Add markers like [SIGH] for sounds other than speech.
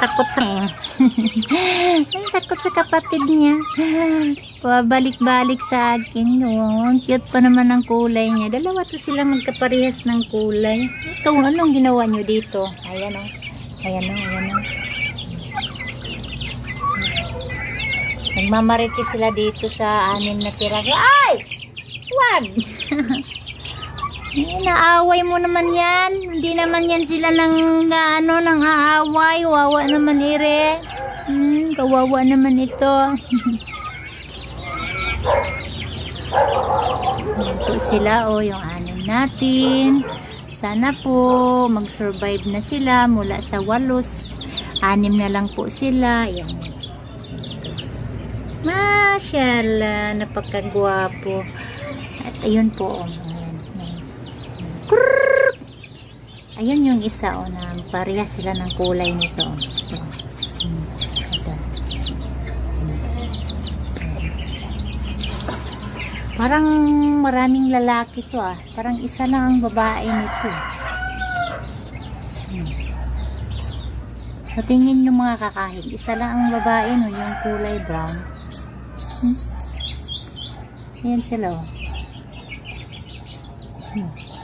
takot sa [LAUGHS] Ay, takot sa kapatid niya. Pabalik-balik sa akin. Oh, cute pa naman ang kulay niya. Dalawa to sila magkaparehas ng kulay. Ito, anong ginawa niyo dito? Ayan o. Ayan o, ayan o. Nagmamariti sila dito sa anim na tirago. Ay! Wag! [LAUGHS] Eh, naaway mo naman yan. Hindi naman yan sila nang ano, nang aaway. Wawa naman ire. Hmm, kawawa naman ito. [LAUGHS] Yan sila, o, yung anim natin. Sana po, mag-survive na sila mula sa walos. Anim na lang po sila. Yan. Mashallah, napakagwapo. At ayun po, oh, ayan, ayan. Krrrr! Ayun yung isa, oh, na pareha sila ng kulay nito. Ito. Ito. Parang maraming lalaki to ah. Parang isa lang ang babae nito. Sa tingin nyo mga kakahig, isa lang ang babae no, yung kulay brown. Hmm. Ayan sila oh. Hmm.